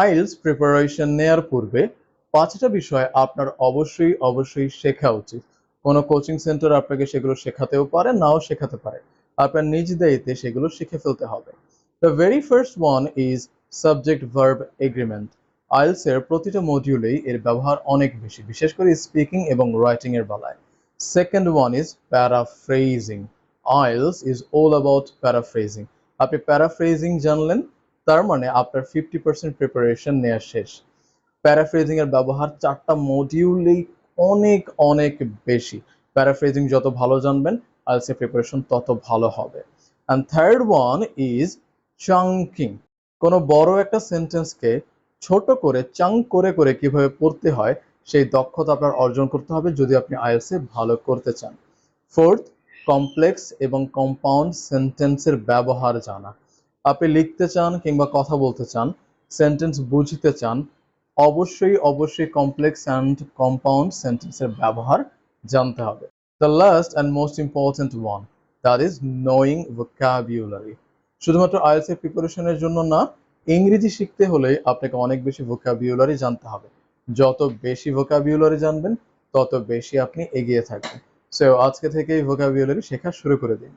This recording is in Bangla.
আইএলস প্রিপারেশন নেয়ার পূর্বে পাঁচটা বিষয় আপনার অবশ্যই অবশ্যই শেখা উচিত। কোনো কোচিং সেন্টার আপনাকে সেগুলো শেখাতেও পারে, নাও শেখাতে পারে। আপনার নিজ দায়িত্বে সেগুলো শিখে ফেলতে হবে। The very first one is subject verb agreement IELTS এর প্রতিটা মডিউলেই এর ব্যবহার অনেক বেশি, বিশেষ করে স্পিকিং এবং রাইটিং এর বেলায়। Second one is paraphrasing IELTS is all about paraphrasing আপনি প্যারাফ্রেজিং জানলেন তার মানে আপনার ফিফটি পার্সেন্ট প্রিপারেশন নেওয়া শেষ। প্যারাফ্রেজিং এর ব্যবহার চারটা মডিউলেই অনেক অনেক বেশি। প্যারাফ্রেজিং যত ভালো জানবেন আইএলসি প্রিপারেশন তত ভালো হবে। And third one is chunking কোনো বড় একটা সেন্টেন্সকে ছোট করে চাং করে করে কীভাবে পড়তে হয়, সেই দক্ষতা আপনার অর্জন করতে হবে যদি আপনি আইএলসি ভালো করতে চান। ফোর্থ কমপ্লেক্স এবং কম্পাউন্ড সেন্টেন্সের ব্যবহার জানা। আপনি লিখতে চান কিংবা কথা বলতে চান সেন্টেন্স বুঝতে চান, অবশ্যই অবশ্যই কমপ্লেক্স অ্যান্ড কম্পাউন্ড সেন্টেন্সের ব্যবহার জানতে হবে। The last and most important one that is knowing vocabulary শুধুমাত্র আইএলস এর প্রিপারেশনের জন্য না, ইংরেজি শিখতে হলে আপনাকে অনেক বেশি ভোকাবিউলারি জানতে হবে। যত বেশি ভোকাবিউলারি জানবেন, তত বেশি আপনি এগিয়ে থাকবেন। সো আজকে থেকেই ভোকাবিউলারি শেখা শুরু করে দিন।